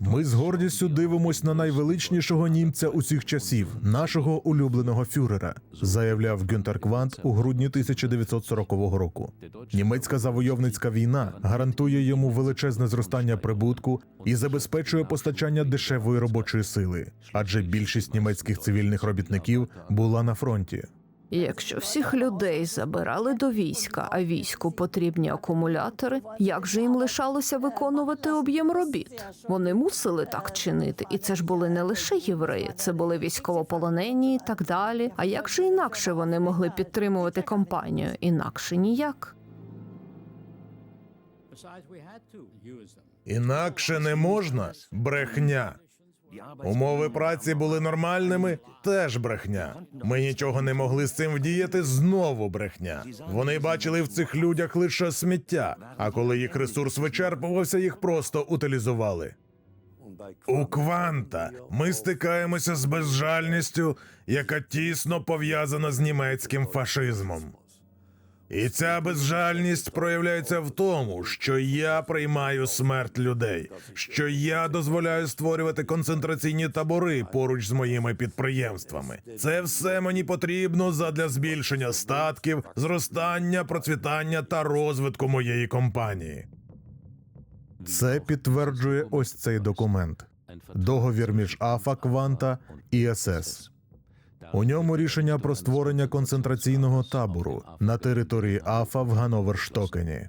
Ми з гордістю дивимось на найвеличнішого німця усіх часів, нашого улюбленого фюрера, заявляв Гюнтер Квант у грудні 1940 року. Німецька завойовницька війна гарантує йому величезне зростання прибутку і забезпечує постачання дешевої робочої сили, адже більшість німецьких цивільних робітників була на фронті. Якщо всіх людей забирали до війська, а війську потрібні акумулятори, як же їм лишалося виконувати об'єм робіт? Вони мусили так чинити, і це ж були не лише євреї, це були військовополонені і так далі. А як же інакше вони могли підтримувати компанію? Інакше ніяк. Інакше не можна брехня. Умови праці були нормальними, теж брехня. Ми нічого не могли з цим вдіяти. Знову брехня. Вони бачили в цих людях лише сміття. А коли їх ресурс вичерпувався, їх просто утилізували. У кванта ми стикаємося з безжальністю, яка тісно пов'язана з німецьким фашизмом. І ця безжальність проявляється в тому, що я приймаю смерть людей, що я дозволяю створювати концентраційні табори поруч з моїми підприємствами. Це все мені потрібно задля збільшення статків, зростання, процвітання та розвитку моєї компанії. Це підтверджує ось цей документ: договір між АФА Кванта і СС. У ньому рішення про створення концентраційного табору на території АФА в Ганноверштокені.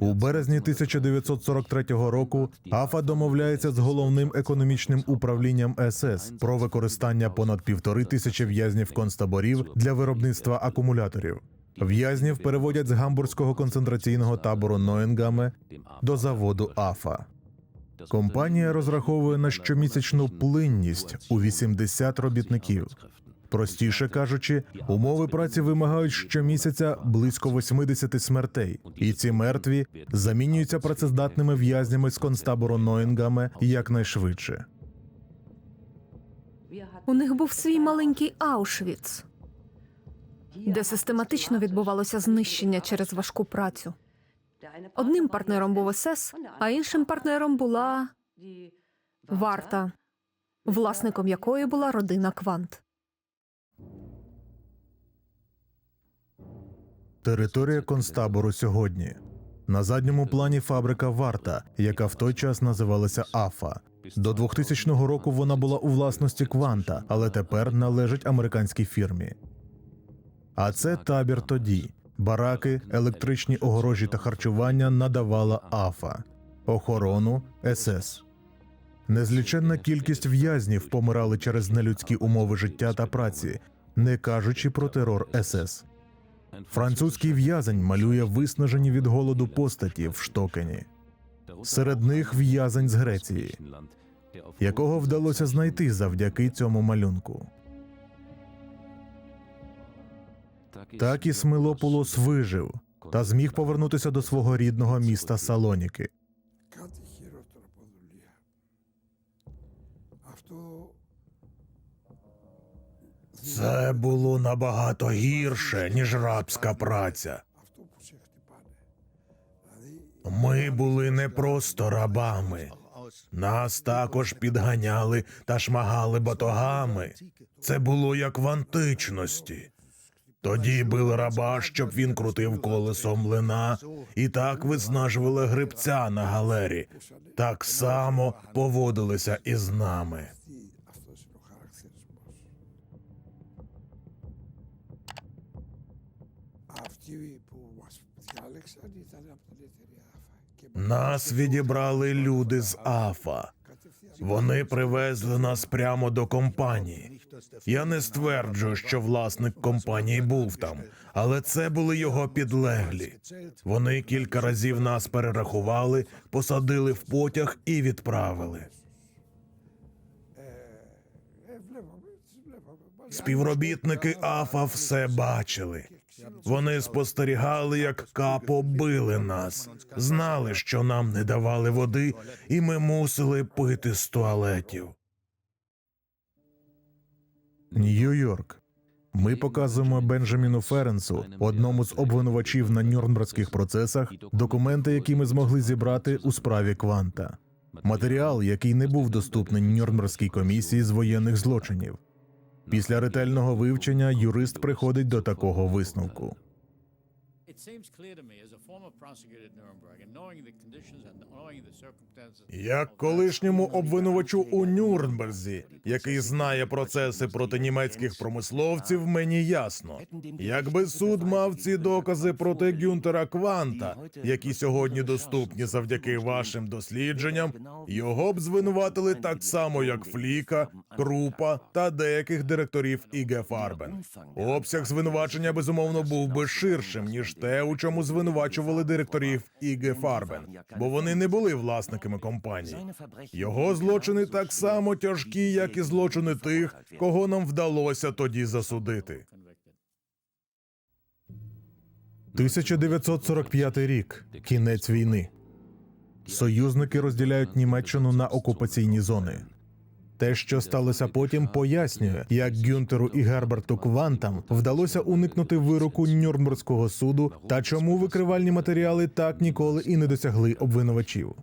У березні 1943 року АФА домовляється з головним економічним управлінням СС про використання понад півтори тисячі в'язнів концтаборів для виробництва акумуляторів. В'язнів переводять з гамбурзького концентраційного табору Ноєнгаме до заводу АФА. Компанія розраховує на щомісячну плинність у 80 робітників. Простіше кажучи, умови праці вимагають щомісяця близько 80 смертей, і ці мертві замінюються працездатними в'язнями з концтабору Ноїнгаме якнайшвидше. У них був свій маленький Аушвіц, де систематично відбувалося знищення через важку працю. Одним партнером був СС, а іншим партнером була варта, власником якої була родина Квант. Територія концтабору сьогодні. На задньому плані фабрика Варта, яка в той час називалася АФА. До 2000 року вона була у власності Кванта, але тепер належить американській фірмі. А це табір тоді. Бараки, електричні огорожі та харчування надавала АФА, охорону СС. Незліченна кількість в'язнів помирали через нелюдські умови життя та праці, не кажучи про терор СС. Французький в'язень малює виснажені від голоду постаті в Штокені. Серед них в'язень з Греції, якого вдалося знайти завдяки цьому малюнку. Так і Смилополос вижив та зміг повернутися до свого рідного міста Салоніки. Це було набагато гірше, ніж рабська праця. Ми були не просто рабами, нас також підганяли та шмагали батогами. Це було як в античності. Тоді били раба, щоб він крутив колесом лина, і так виснажували грибця на галері. Так само поводилися і з нами. Нас відібрали люди з Афа. Вони привезли нас прямо до компанії. Я не стверджую, що власник компанії був там, але це були його підлеглі. Вони кілька разів нас перерахували, посадили в потяг і відправили. Співробітники АФА все бачили. Вони спостерігали, як капо били нас, знали, що нам не давали води, і ми мусили пити з туалетів. Нью-Йорк. Ми показуємо Бенджаміну Ференсу, одному з обвинувачів на Нюрнбергських процесах, документи, які ми змогли зібрати у справі Кванта. Матеріал, який не був доступний Нюрнбергській комісії з воєнних злочинів. Після ретельного вивчення юрист приходить до такого висновку. Як колишньому обвинувачу у Нюрнберзі, який знає процеси проти німецьких промисловців, мені ясно. Якби суд мав ці докази проти Гюнтера Кванта, які сьогодні доступні завдяки вашим дослідженням, його б звинуватили так само, як Фліка, Крупа та деяких директорів Іге Фарбен. Обсяг звинувачення безумовно був би ширшим ніж те, у чому звинувачували директорів Іге Фарбен, бо вони не були власниками компанії. Його злочини так само тяжкі, як і злочини тих, кого нам вдалося тоді засудити. 1945 рік кінець війни. Союзники розділяють Німеччину на окупаційні зони. Те, що сталося потім, пояснює, як Гюнтеру і Герберту Квантам вдалося уникнути вироку Нюрнбергського суду та чому викривальні матеріали так ніколи і не досягли обвинувачів.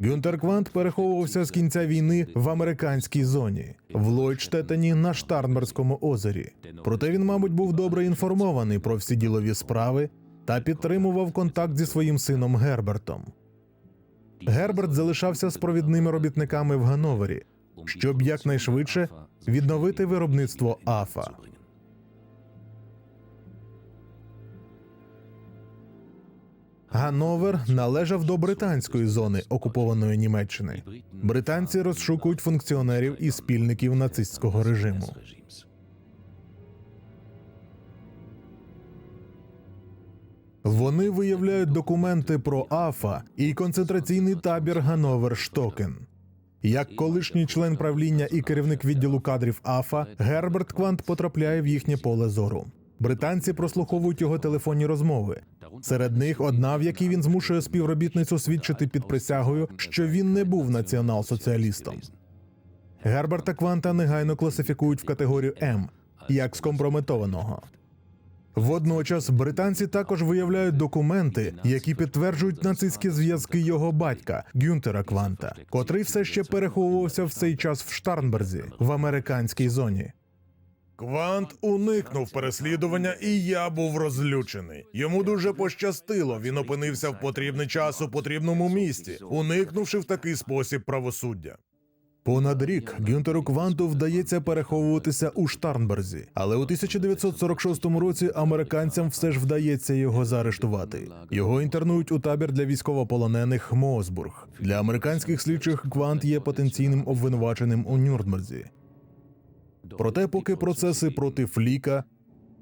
Гюнтер Квант переховувався з кінця війни в американській зоні в Лойдштетені на Штарнбергському озері. Проте він, мабуть, був добре інформований про всі ділові справи та підтримував контакт зі своїм сином Гербертом. Герберт залишався з провідними робітниками в Гановері, щоб якнайшвидше відновити виробництво АФА. Гановер належав до британської зони окупованої Німеччини. Британці розшукують функціонерів і спільників нацистського режиму. Вони виявляють документи про АФА і концентраційний табір Гановер Штокен. Як колишній член правління і керівник відділу кадрів АФА, Герберт Квант потрапляє в їхнє поле зору. Британці прослуховують його телефонні розмови. Серед них одна, в якій він змушує співробітницю свідчити під присягою, що він не був націонал-соціалістом. Герберта Кванта негайно класифікують в категорію М як скомпрометованого. Водночас британці також виявляють документи, які підтверджують нацистські зв'язки його батька Гюнтера Кванта, котрий все ще переховувався в цей час в Штарнберзі в американській зоні. Квант уникнув переслідування, і я був розлючений. Йому дуже пощастило. Він опинився в потрібний час у потрібному місці, уникнувши в такий спосіб правосуддя. Понад рік Гюнтеру Кванту вдається переховуватися у Штарнберзі, але у 1946 році американцям все ж вдається його заарештувати. Його інтернують у табір для військовополонених Моосбург. Для американських слідчих Квант є потенційним обвинуваченим у Нюрнберзі. Проте, поки процеси проти Фліка,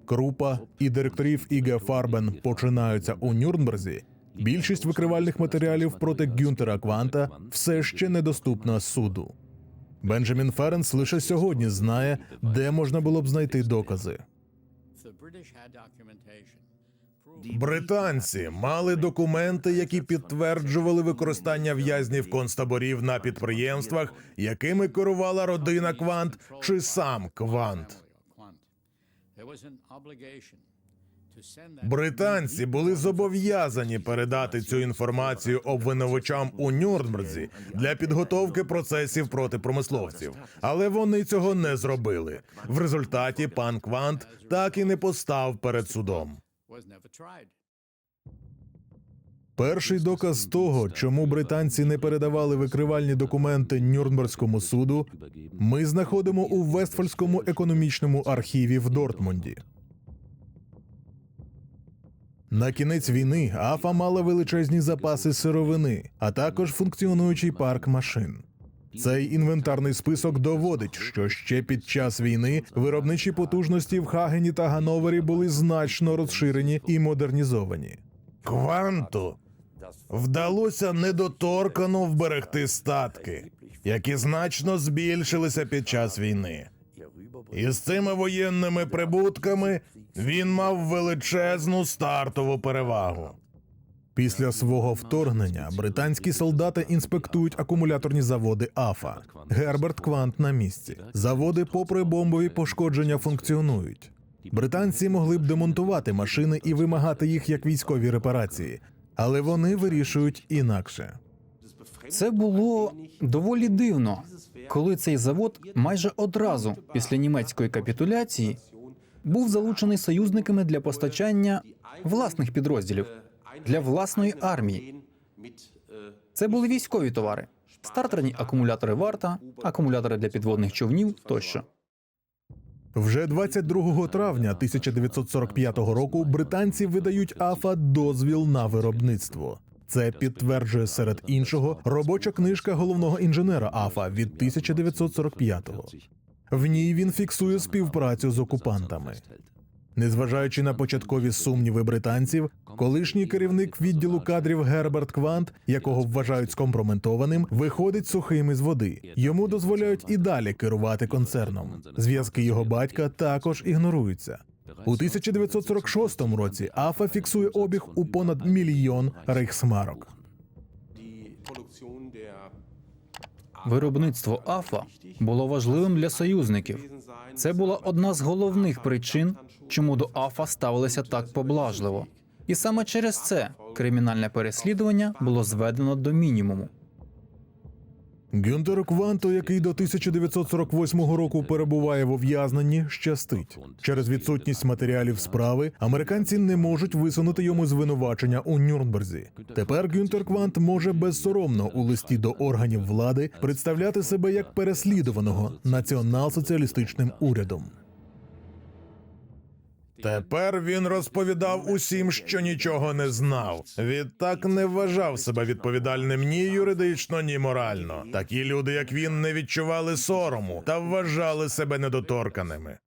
Крупа і директорів Іге Фарбен починаються у Нюрнберзі, більшість викривальних матеріалів проти Гюнтера Кванта все ще недоступна суду. Бенджамін Ференс лише сьогодні знає, де можна було б знайти докази. Британці мали документи, які підтверджували використання в'язнів концтаборів на підприємствах, якими керувала родина Квант чи сам Квант. Британці були зобов'язані передати цю інформацію обвинувачам у Нюрнберзі для підготовки процесів проти промисловців, але вони цього не зробили. В результаті пан Квант так і не постав перед судом. Перший доказ того, чому британці не передавали викривальні документи Нюрнберзькому суду, ми знаходимо у Вестфальському економічному архіві в Дортмунді. На кінець війни АФА мала величезні запаси сировини, а також функціонуючий парк машин. Цей інвентарний список доводить, що ще під час війни виробничі потужності в Хагені та Гановері були значно розширені і модернізовані. Кванту вдалося недоторкано вберегти статки, які значно збільшилися під час війни. І з цими воєнними прибутками він мав величезну стартову перевагу. Після свого вторгнення британські солдати інспектують акумуляторні заводи АФА. Герберт Квант на місці. Заводи, попри бомбові пошкодження, функціонують. Британці могли б демонтувати машини і вимагати їх як військові репарації, але вони вирішують інакше. Це було доволі дивно, коли цей завод майже одразу після німецької капітуляції був залучений союзниками для постачання власних підрозділів для власної армії. Це були військові товари, стартерні акумулятори варта, акумулятори для підводних човнів тощо. Вже 22 травня 1945 року британці видають АФА дозвіл на виробництво. Це підтверджує серед іншого робоча книжка головного інженера АФА від 1945-го. В ній він фіксує співпрацю з окупантами. Незважаючи на початкові сумніви британців, колишній керівник відділу кадрів Герберт Квант, якого вважають скомпрометованим, виходить сухим із води. Йому дозволяють і далі керувати концерном. Зв'язки його батька також ігноруються. У 1946 році АФА фіксує обіг у понад мільйон рейхсмарок. Виробництво АФА було важливим для союзників. Це була одна з головних причин, чому до АФА ставилися так поблажливо. І саме через це кримінальне переслідування було зведено до мінімуму. Гюнтеру Кванту, який до 1948 року перебуває в ув'язненні, щастить. Через відсутність матеріалів справи американці не можуть висунути йому звинувачення у Нюрнберзі. Тепер Гюнтер Квант може безсоромно у листі до органів влади представляти себе як переслідуваного націонал-соціалістичним урядом. Тепер він розповідав усім, що нічого не знав. Відтак не вважав себе відповідальним ні юридично, ні морально. Такі люди, як він, не відчували сорому та вважали себе недоторканими.